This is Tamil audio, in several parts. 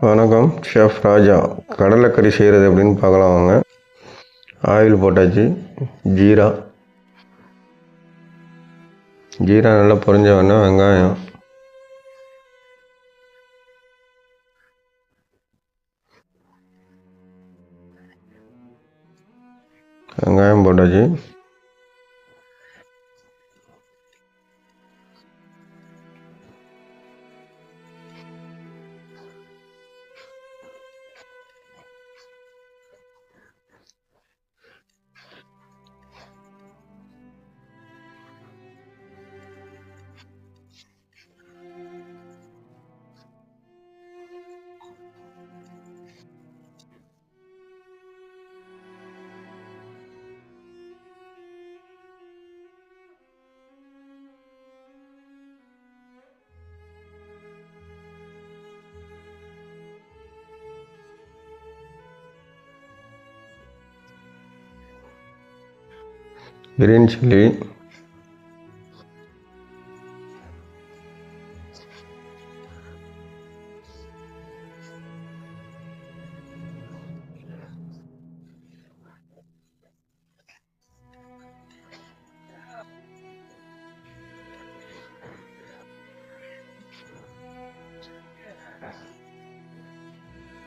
வணக்கம். ஷெஃப் ராஜா கடலைக்கறி செய்கிறது எப்படின்னு பார்க்கலாம் வாங்க. ஆயில் போட்டாச்சு. ஜீரா. ஜீரா நல்லா பொரிஞ்ச உடனே வெங்காயம். வெங்காயம் போட்டாச்சு. கிரீன் சில்லி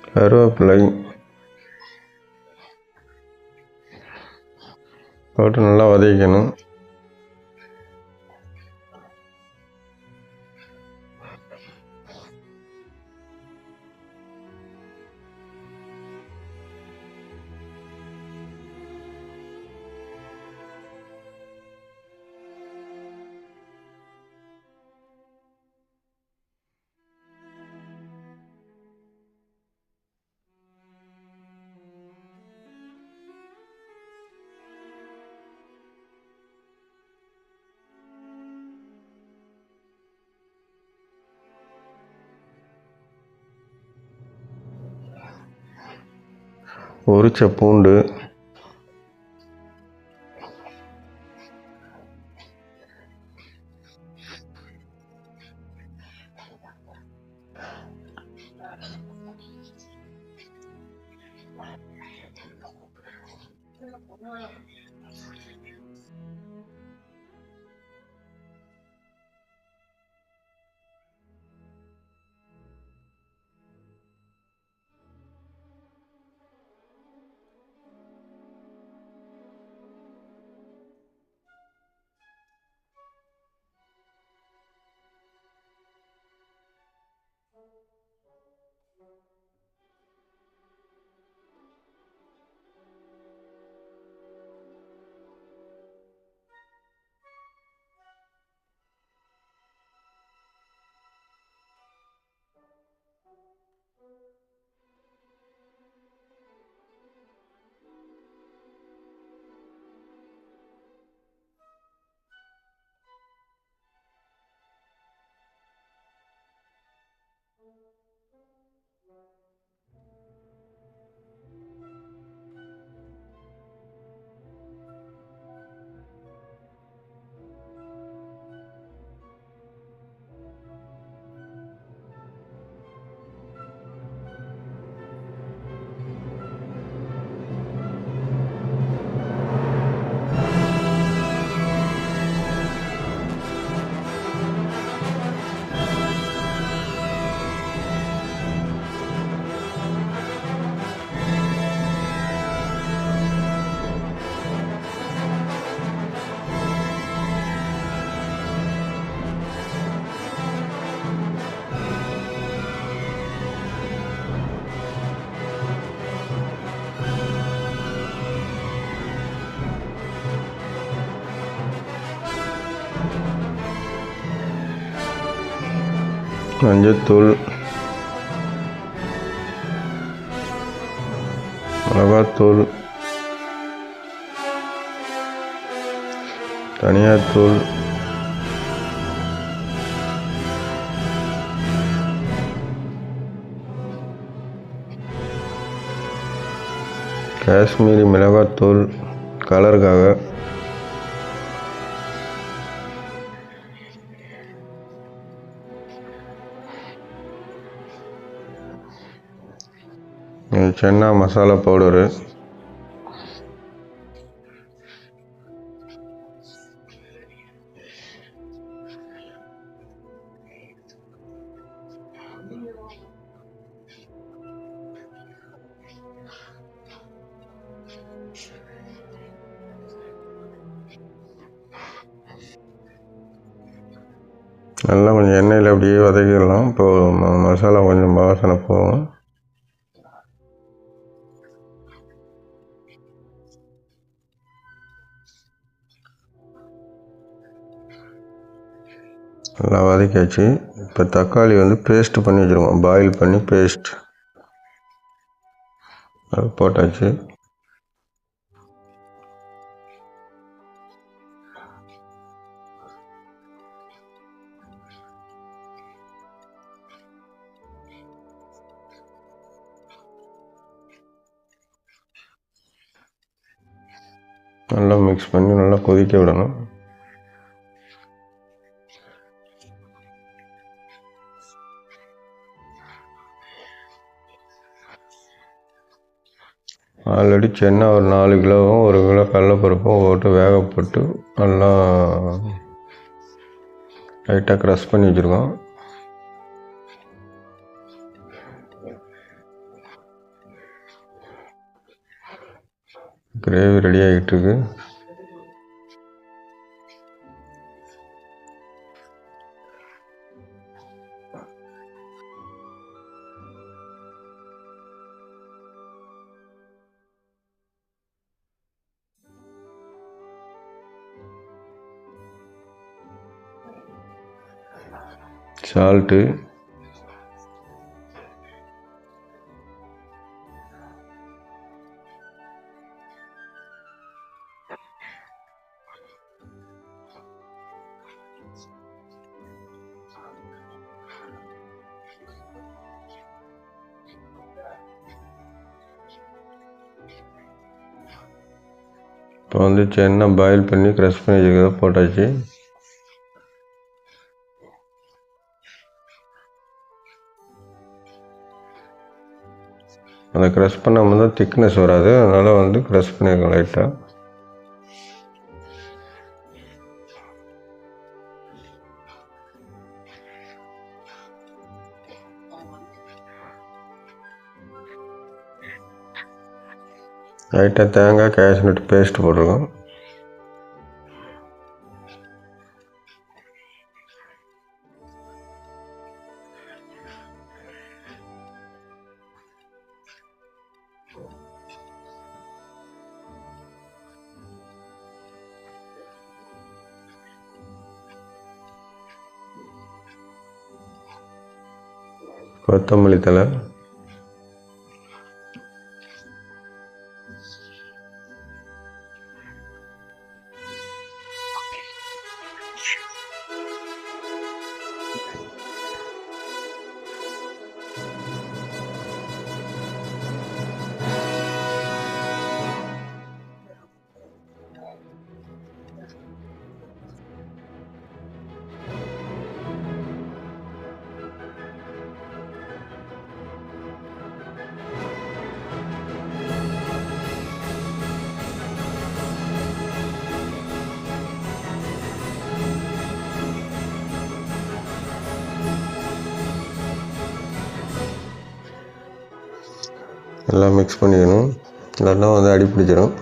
கருவேப்பிலை போட்டு நல்லா வதக்கணும். உரிச்ச பூண்டு. மஞ்சத்தூள் மிளகாத்தூள் தனியாத்தூள் காஷ்மீரி மிளகாத்தூள் கலருக்காக சென்னா மசாலா பவுடரு. நல்லா கொஞ்சம் எண்ணெயில் அப்படியே வதக்கிடலாம். இப்போ மசாலா கொஞ்சம் வாசனை போகும். நல்லா வதக்கியாச்சு. இப்போ தக்காளி வந்து பேஸ்ட்டு பண்ணி வச்சுருக்கோம் பாயில் பண்ணி பேஸ்ட் அது போட்டாச்சு. நல்லா மிக்ஸ் பண்ணி நல்லா கொதிக்க விடணும். ஆல்ரெடி சென்னை ஒரு நாலு கிலோவும் ஒரு கிலோ கடலப்பருப்பும் போட்டு வேக போட்டு நல்லா லைட்டாக க்ரஷ் பண்ணி வச்சுருக்கோம். கிரேவி ரெடி ஆகிட்டு சால்ட்டு இப்போ வந்து சென்னா பாயில் பண்ணி க்ரஷ் பண்ணி வச்சுக்கிறத போட்டாச்சு அந்த க்ரஷ் பண்ணாமல் தான் திக்னஸ் வராது. அதனால் வந்து க்ரஷ் பண்ணியிருக்கோம் லைட்டாக லைட்டாக தேங்காய் கேஷ்நட் பேஸ்ட் போட்டிருக்கோம். கொத்தமல்லி தழை. எல்லாம் மிக்ஸ் பண்ணிக்கணும். இல்லைன்னா வந்து அடி பிடிச்சிடும்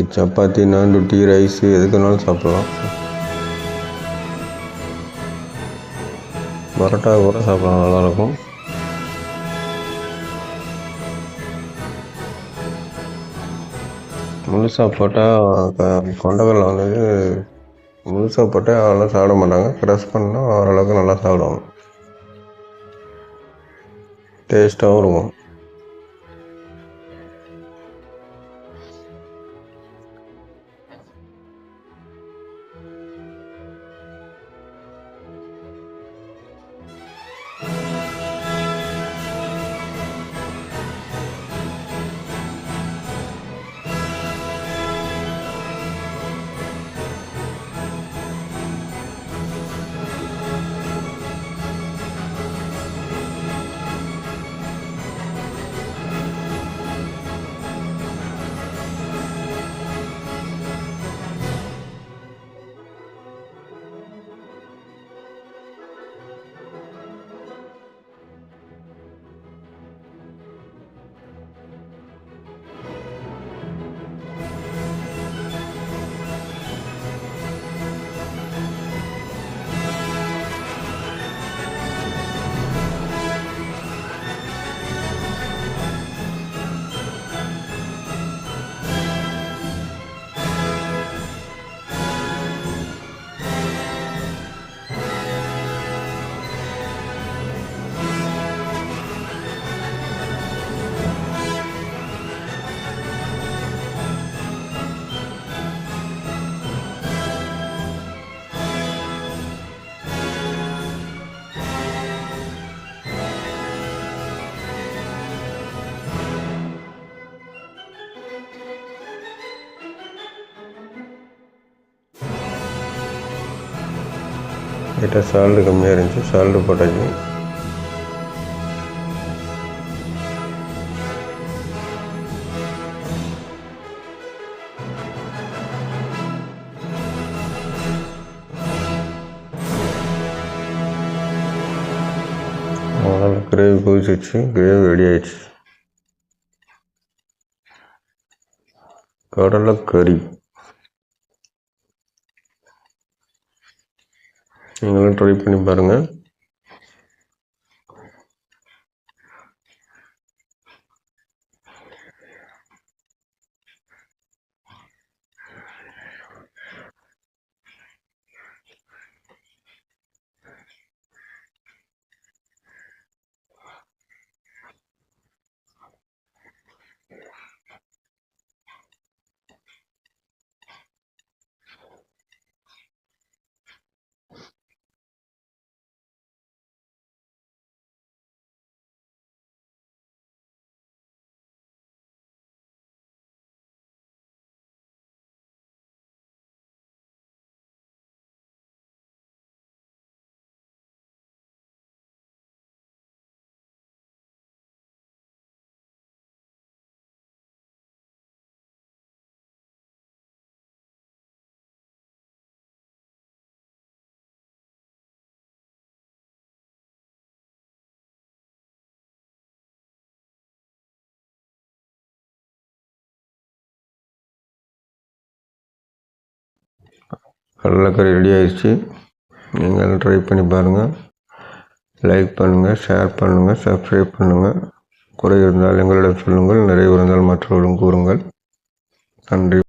இது சப்பாத்தி நான் டீ ரைஸ் எதுக்குனாலும் வேணாலும் பரோட்டா கூட சாப்பிட்லாம் நல்லாயிருக்கும் முழுசாக போட்டால் கொண்டக்கடலை வந்து முழுசாக போட்டால் அவ்வளோ சாப்பிட மாட்டாங்க. க்ரஷ் பண்ணால் ஓரளவுக்கு நல்லா சாப்பிடுவாங்க. டேஸ்ட்டாகவும் இருக்கும். லைட்டாக சால்டு கம்மியாக இருந்துச்சு. சால்டு போட்டாச்சு அவ்வளோ கிரேவி கொதிச்சிச்சு கிரேவி ரெடி ஆயிடுச்சு. கடலை கறி. நீங்களும் ட்ரை பண்ணி பாருங்கள் கடலக்கறி ரெடி ஆயிடுச்சு. நீங்களும் ட்ரை பண்ணி பாருங்கள் லைக் பண்ணுங்கள் ஷேர் பண்ணுங்கள் சப்ஸ்கிரைப் பண்ணுங்கள் குறை இருந்தால் எங்களிடம் சொல்லுங்கள் நிறைவு இருந்தால் மற்றவர்களும் கூறுங்கள். நன்றி.